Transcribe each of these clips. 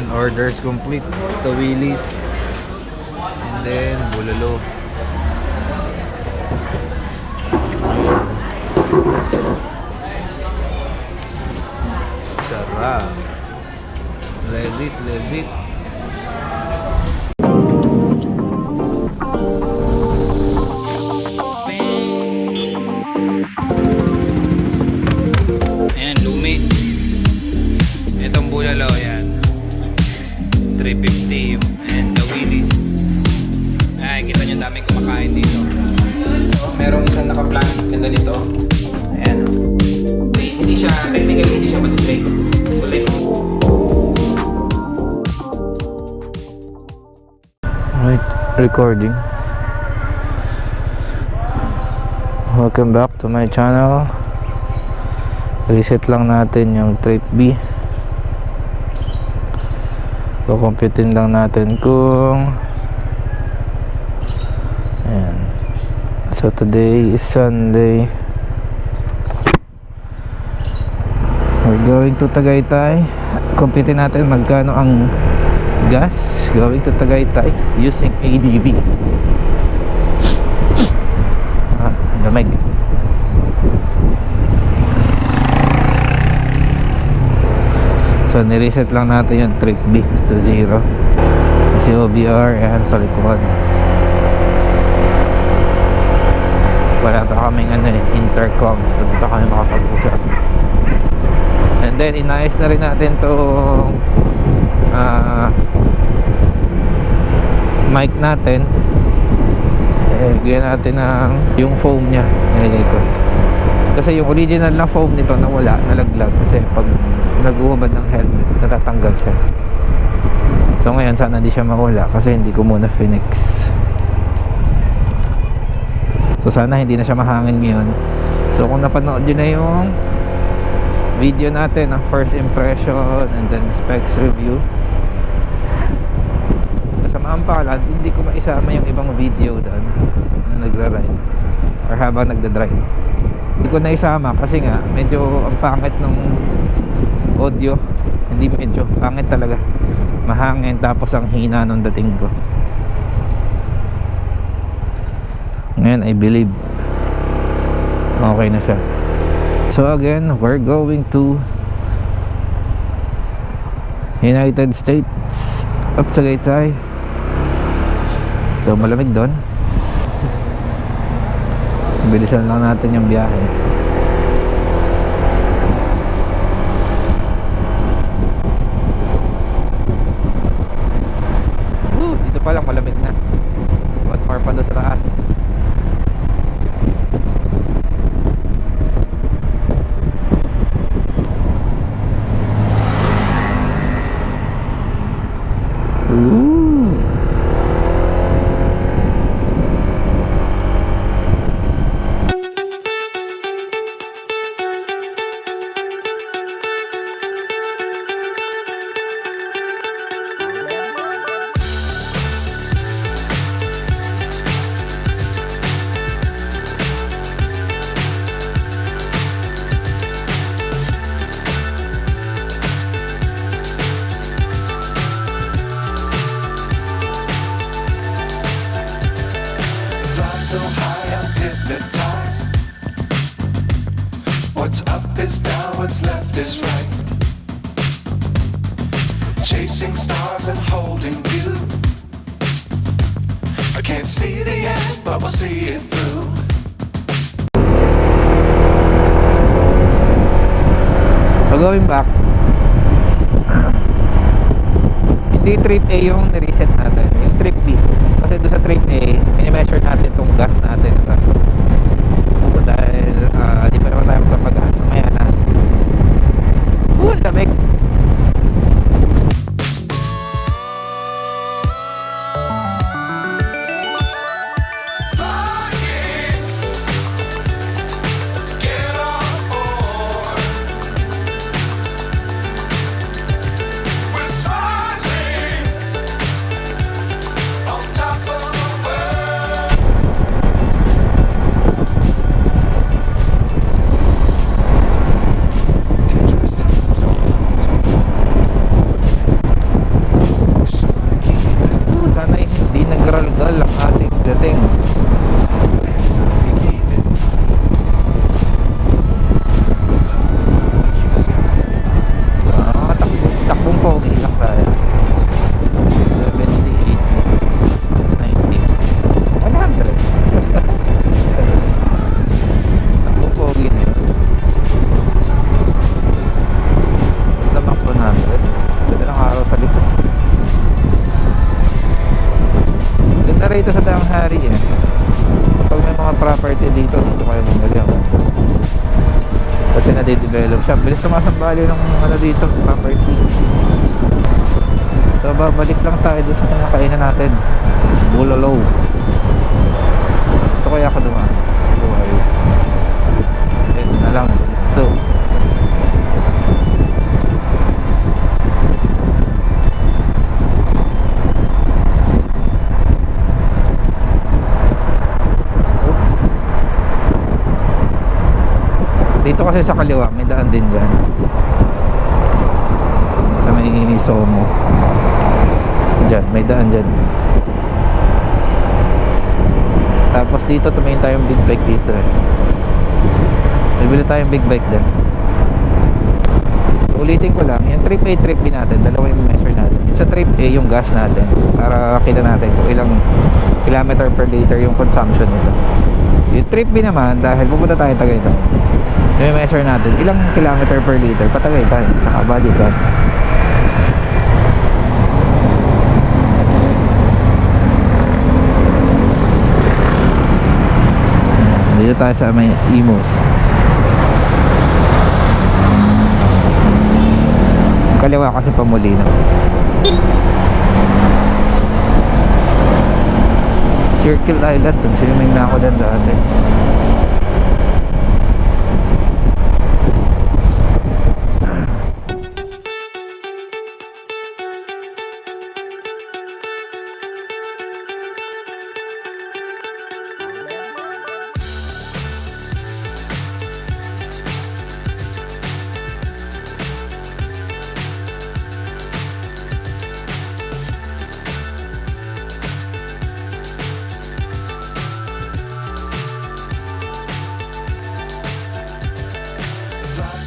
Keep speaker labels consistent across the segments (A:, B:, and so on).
A: Ayan, orders complete. The Willis. And then, bulalo. Sarap. Legit, legit. Ayan, lumit. Itong bulalo, yan. 350 and the Willis ay kita nyo daming kumakain dito merong isang naka-plant na ganito ayan okay, hindi siya technically hindi siya matitrate ulit right recording welcome back to my channel reset lang natin yung trip B kukumpitin lang natin kung ayan so today is Sunday we're going to Tagaytay kumpitin natin magkano ang gas going to Tagaytay using ADB ah, lamig so nireset lang natin yung trip B to 0 kasi OBR yan sa likod wala pa kaming ano, eh, intercom doon pa kami makapag and then inayos na rin natin tong uh, mic natin nilagyan eh, natin ng yung foam niya nilagay ko kasi yung original na foam nito nawala nalaglag kasi pag naguhubad ng helmet natatanggal siya so ngayon sana hindi siya mawala kasi hindi ko muna Phoenix so sana hindi na siya mahangin ngayon so kung napanood nyo na yung video natin ang first impression and then specs review kasamaan pala hindi ko maisama yung ibang video doon na nagra-ride or habang nagda-drive hindi ko naisama kasi nga medyo ang pangit ng audio hindi medyo hangin talaga mahangin tapos ang hina nung dating ko ngayon I believe okay na siya so again we're going to United States up sa Gaytay so malamig doon bilisan lang natin yung biyahe so high, I'm hypnotized. What's up is down, what's left is right. Chasing stars and holding you. I can't see the end, but we'll see it through. So going back, hindi trip eh yung nireset natin. trip B kasi doon sa trip A mini-measure natin itong gas natin sa dahil uh, di pa naman tayo develop siya. Bilis tumaas ang value ng ano dito, property. So babalik lang tayo doon sa kinakainan natin. Bulalo. Ito kaya ako dumaan. Ito na lang. So, dito kasi sa kaliwa may daan din dyan sa may somo dyan may daan dyan tapos dito tumingin tayong big bike dito eh bibili tayong big bike din ulitin ko lang yung trip A trip B natin dalawa yung measure natin sa trip A yung gas natin para kita natin kung ilang kilometer per liter yung consumption nito yung trip B naman dahil pupunta tayo Tagaytay may measure natin ilang kilometer per liter patagay ah. tayo tsaka balikan dito tayo sa may Imus kaliwa kasi pamulino 0 Circle Island, nag-swimming na ako dyan dati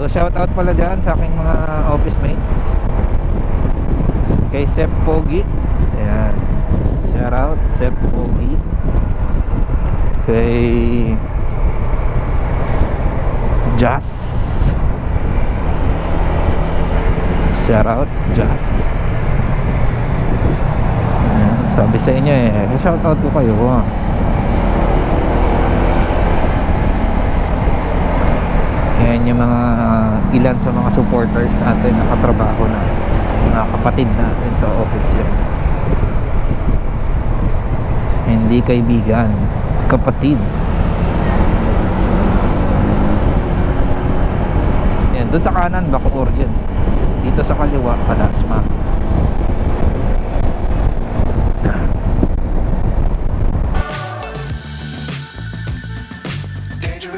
A: So shout out pala diyan sa aking mga office mates. Kay Sep Pogi. Ayan. Shout out Sep Pogi. Kay Jazz. Shout out Jazz. Sabi sa inyo eh, shout out ko kayo. Ha? Ayan yung mga uh, ilan sa mga supporters natin na katrabaho na mga kapatid natin sa office yan. Hindi kaibigan, kapatid. Yan, doon sa kanan, Bacoor yun Dito sa kaliwa, Kalasma.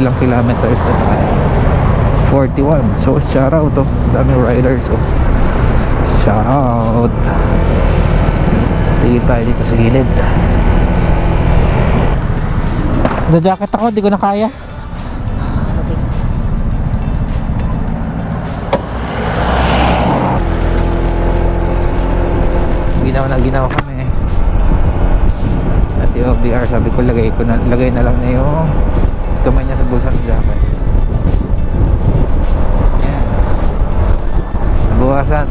A: ilang kilometers na tayo 41 so shout out to oh. daming riders so oh. shout out tingin tayo dito sa gilid the jacket ako hindi ko na kaya ginawa na ginawa kami kasi OBR sabi ko lagay ko na lagay na lang na yung kamay niya sa bulsa ng jacket. Ayan. Bukasan.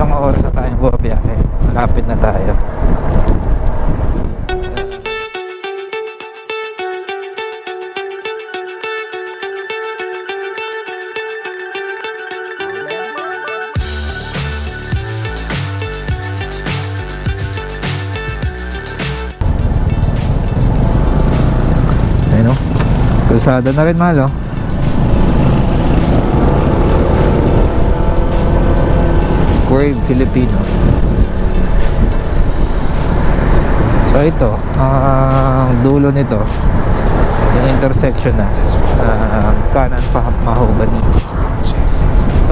A: isang oras na tayong buwabiyahe malapit na tayo Ayun o. Oh. Kalsada na rin malo. Oh. Brave Filipino so ito ang uh, dulo nito yung intersection na uh, kanan pa mahubad so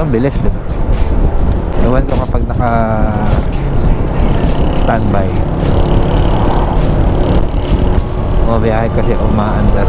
A: ang bilis diba ewan ko kapag naka standby mabiyahe kasi umaandar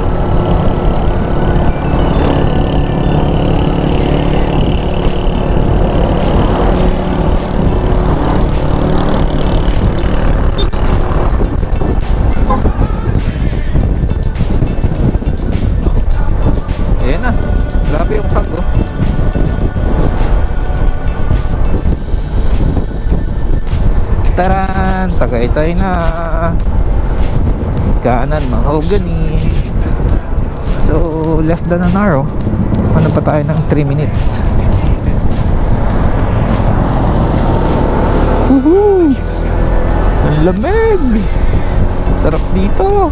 A: Taran, tagaytay na. Kanan, mahogany. So, less than an hour. Oh. Ano pa tayo ng 3 minutes? Woohoo! Ang lamig! Sarap dito!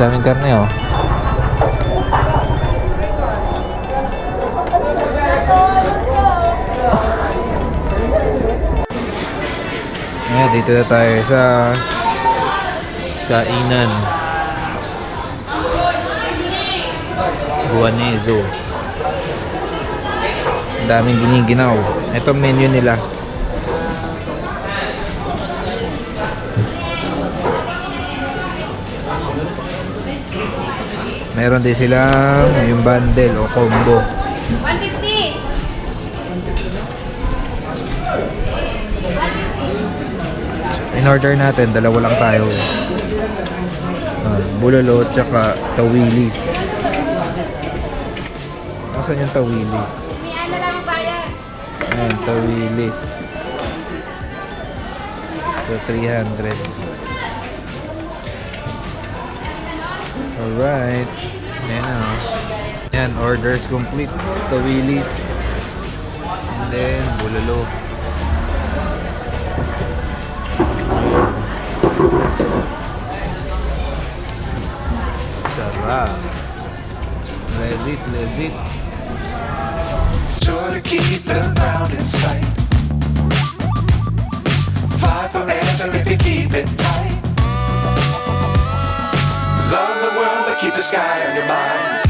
A: daming karne oh. Ayan, dito na tayo sa kainan. Guanezo. Ang daming giniginaw. Ito menu nila. Meron din silang yung bundle o combo. 150! In order natin, dalawa lang tayo. Uh, bulalo tsaka tawilis. Nasaan yung tawilis? Ano lang bayan. Ayan, tawilis. So, 300. Alright. Yan, orders complete. The Tawilis. And then, bulalo. Sarap. Legit, legit. Sure to keep the ground in sight. Fly forever if you keep it tight. Love the world, but keep the sky on your mind.